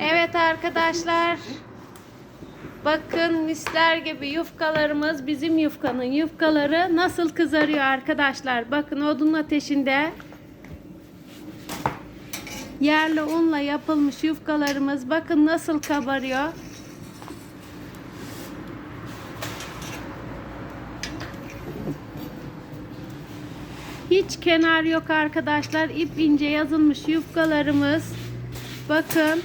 Evet arkadaşlar. Bakın misler gibi yufkalarımız bizim yufkanın yufkaları nasıl kızarıyor arkadaşlar. Bakın odun ateşinde yerli unla yapılmış yufkalarımız bakın nasıl kabarıyor. Hiç kenar yok arkadaşlar. İp ince yazılmış yufkalarımız. Bakın.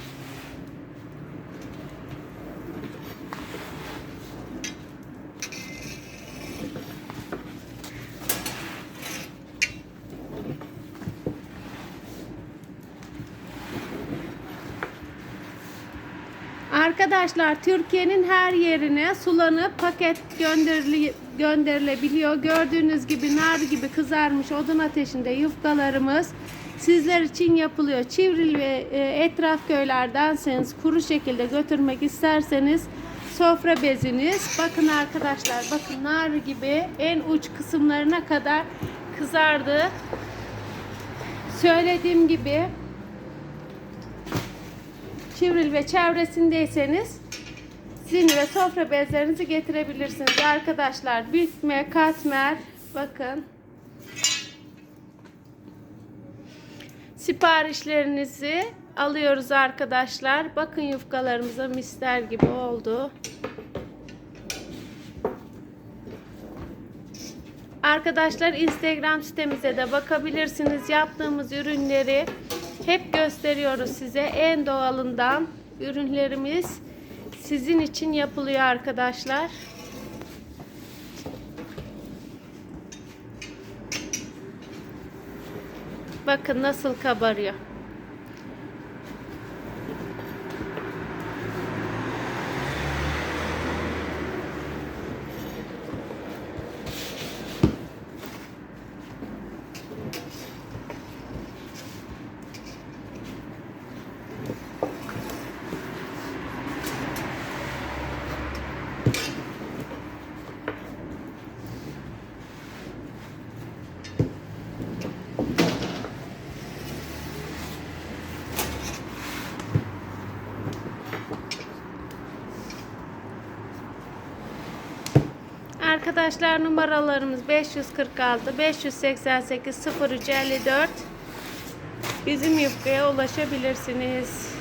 Arkadaşlar Türkiye'nin her yerine sulanıp paket gönderili, gönderilebiliyor. Gördüğünüz gibi nar gibi kızarmış odun ateşinde yufkalarımız sizler için yapılıyor. Çivril ve e, etraf köylerdenseniz kuru şekilde götürmek isterseniz sofra beziniz. Bakın arkadaşlar bakın nar gibi en uç kısımlarına kadar kızardı. Söylediğim gibi Çivril ve çevresindeyseniz zin ve sofra bezlerinizi getirebilirsiniz arkadaşlar. Bükme, katmer bakın. Siparişlerinizi alıyoruz arkadaşlar. Bakın yufkalarımıza mister gibi oldu. Arkadaşlar Instagram sitemize de bakabilirsiniz. Yaptığımız ürünleri hep gösteriyoruz size. En doğalından ürünlerimiz sizin için yapılıyor arkadaşlar. Bakın nasıl kabarıyor. Arkadaşlar numaralarımız 546 588 0354 Bizim yufkaya ulaşabilirsiniz.